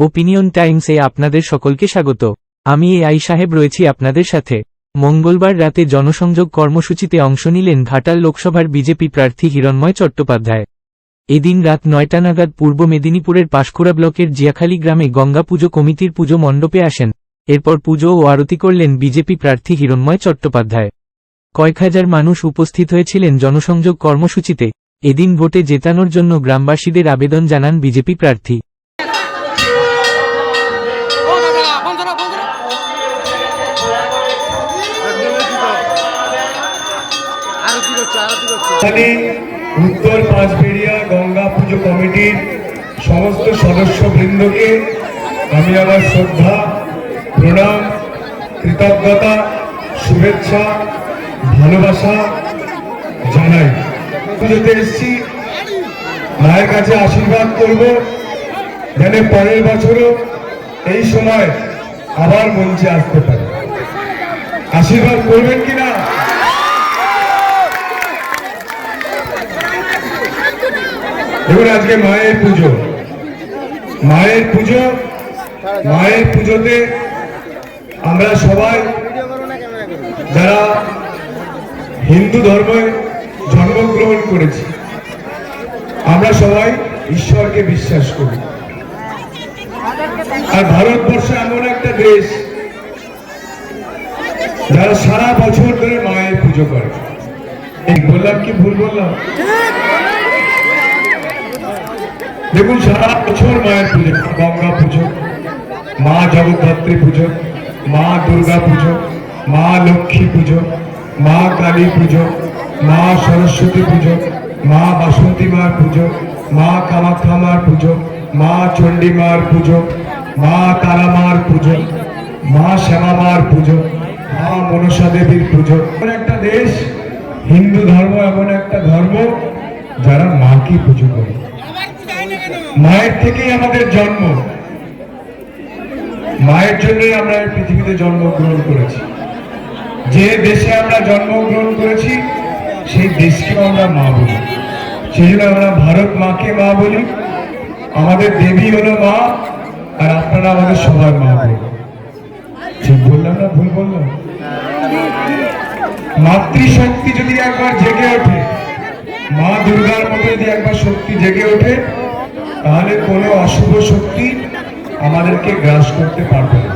Opinion টাইমসে আপনাদের সকলকে স্বাগত। আমি এ আই সাহেব রয়েছি আপনাদের সাথে। মঙ্গলবার রাতে জনসংযোগ কর্মসূচিতে অংশ নিলেন ঘাটাল লোকসভার বিজেপি প্রার্থী হিরণময় চট্টোপাধ্যায়। এদিন রাত নয়টা নাগাদ পূর্ব মেদিনীপুরের পাশকুড়া ব্লকের জিয়াখালী গ্রামে গঙ্গা পুজো কমিটির পুজো মণ্ডপে আসেন। এরপর পুজো ও আরতি করলেন বিজেপি প্রার্থী হিরণময় চট্টোপাধ্যায়। কয়েক হাজার মানুষ উপস্থিত হয়েছিলেন জনসংযোগ কর্মসূচিতে। এদিন ভোটে জেতানোর জন্য গ্রামবাসীদের আবেদন জানান বিজেপি প্রার্থী। এখানে উত্তর পাঁচবেড়িয়া গঙ্গা পুজো কমিটির সমস্ত সদস্যবৃন্দকে আমি আমার শ্রদ্ধা, প্রণাম, কৃতজ্ঞতা, শুভেচ্ছা, ভালোবাসা জানাই। পুজোতে এসছি। মায়ের কাছে আশীর্বাদ করব। যেন পরের বছরও এই সময় আবার মঞ্চে আসতে পারে। আশীর্বাদ করবেন কিনা? দেখুন আজকে মায়ের পুজো। মায়ের পুজো, মায়ের পুজোতে আমরা সবাই যারা হিন্দু ধর্মে জন্মগ্রহণ করেছি, আমরা সবাই ঈশ্বরকে বিশ্বাস করি। আর ভারতবর্ষ এমন একটা দেশ যারা সারা বছর ধরে মায়ের পুজো করে। এই বললাম কি ভুল বললাম? দেখুন সারা বছর মায়ের পুজো গঙ্গা পুজো মা জগদ্ধাত্রী পুজো মা দুর্গা পুজো মা লক্ষ্মী পুজো মা কালী পুজো মা সরস্বতী পুজো মা বাসন্তী মার পুজো মা কামাখ্যা মার পুজো মা চণ্ডী মার পুজো মা তারা মার পুজো মা শ্যামা মার পুজো মা মনসা দেবীর পুজো এমন একটা দেশ হিন্দু ধর্ম এমন একটা ধর্ম যারা মাকে পুজো করে মায়ের থেকেই আমাদের জন্ম। মায়ের জন্যই আমরা পৃথিবীতে জন্মগ্রহণ করেছি। যে দেশে আমরা জন্মগ্রহণ করেছি, সেই দেশকেও আমরা মা বলি। সেই জন্য আমরা ভারত মাকে মা বলি। আমাদের দেবী হলো মা, আর আপনারা আমাদের সবার মা বলি ঠিক বললাম না ভুল বললাম? মাতৃশক্তি যদি একবার জেগে ওঠে, মা দুর্গার মতো যদি একবার শক্তি জেগে ওঠে তাহলে কোনো অশুভ শক্তি আমাদেরকে গ্রাস করতে পারবে না।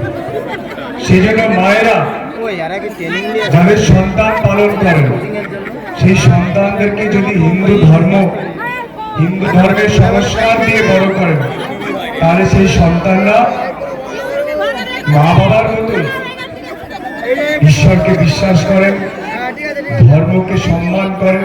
সেই জন্য মায়েরা যাদের সন্তান পালন করেন সেই সন্তানদেরকে যদি হিন্দু ধর্ম হিন্দু ধর্মের সংস্কার দিয়ে বড় করেন তাহলে সেই সন্তানরা মা বাবার মতো ঈশ্বরকে বিশ্বাস করেন ধর্মকে সম্মান করেন